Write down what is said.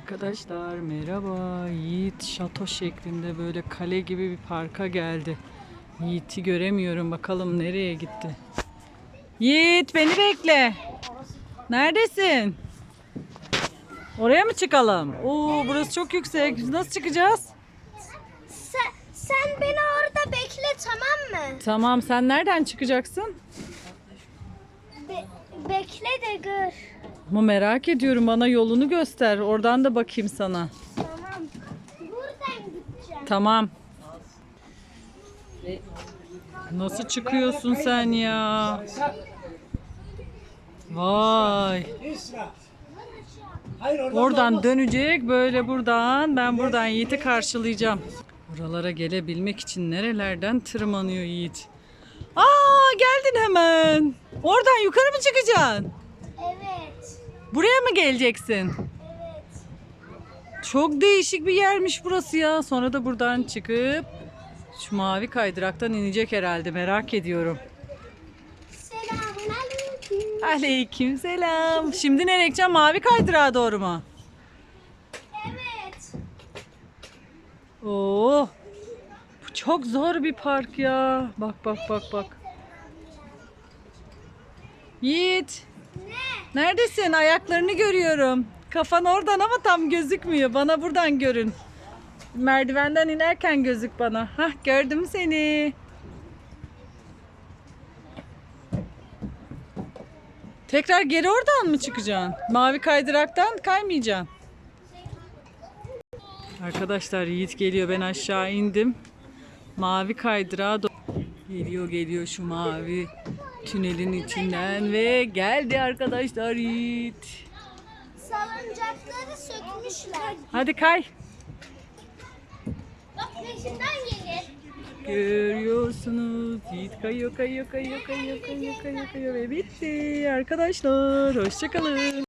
Arkadaşlar merhaba. Yiğit şato şeklinde böyle kale gibi bir parka geldi. Yiğit'i göremiyorum. Bakalım nereye gitti. Yiğit beni bekle. Neredesin? Oraya mı çıkalım? Oo burası çok yüksek. Biz nasıl çıkacağız? Sen, sen beni orada bekle tamam mı? Tamam sen nereden çıkacaksın? Be- bekle de gör. Ama merak ediyorum bana yolunu göster. Oradan da bakayım sana. Tamam. Buradan gideceğim. Tamam. Nasıl çıkıyorsun sen ya? Vay. Hayır oradan Oradan dönecek böyle buradan. Ben buradan Yiğit'i karşılayacağım. Buralara gelebilmek için nerelerden tırmanıyor Yiğit? Aa geldin hemen. Oradan yukarı mı çıkacaksın? Buraya mı geleceksin? Evet. Çok değişik bir yermiş burası ya. Sonra da buradan çıkıp şu mavi kaydıraktan inecek herhalde merak ediyorum. Selamun aleyküm. Aleyküm selam. Şimdi nereye gideceğim? Mavi kaydırağa doğru mu? Evet. Oo. Bu çok zor bir park ya. Bak bak bak bak. Yiğit. Neredesin? Ayaklarını görüyorum. Kafan oradan ama tam gözükmüyor. Bana buradan görün. Merdivenden inerken gözük bana. Hah gördüm seni. Tekrar geri oradan mı çıkacaksın? Mavi kaydıraktan kaymayacaksın. Arkadaşlar Yiğit geliyor. Ben aşağı indim. Mavi kaydırağa geliyor geliyor şu mavi tünelin içinden ve geldi arkadaşlar Yiğit. Salıncakları sökmüşler. Hadi kay. Bak peşinden gelir. Görüyorsunuz Yiğit kayıyor kayıyor kayıyor kayıyor kayıyor kayıyor kayıyor ve bitti arkadaşlar. Hoşçakalın.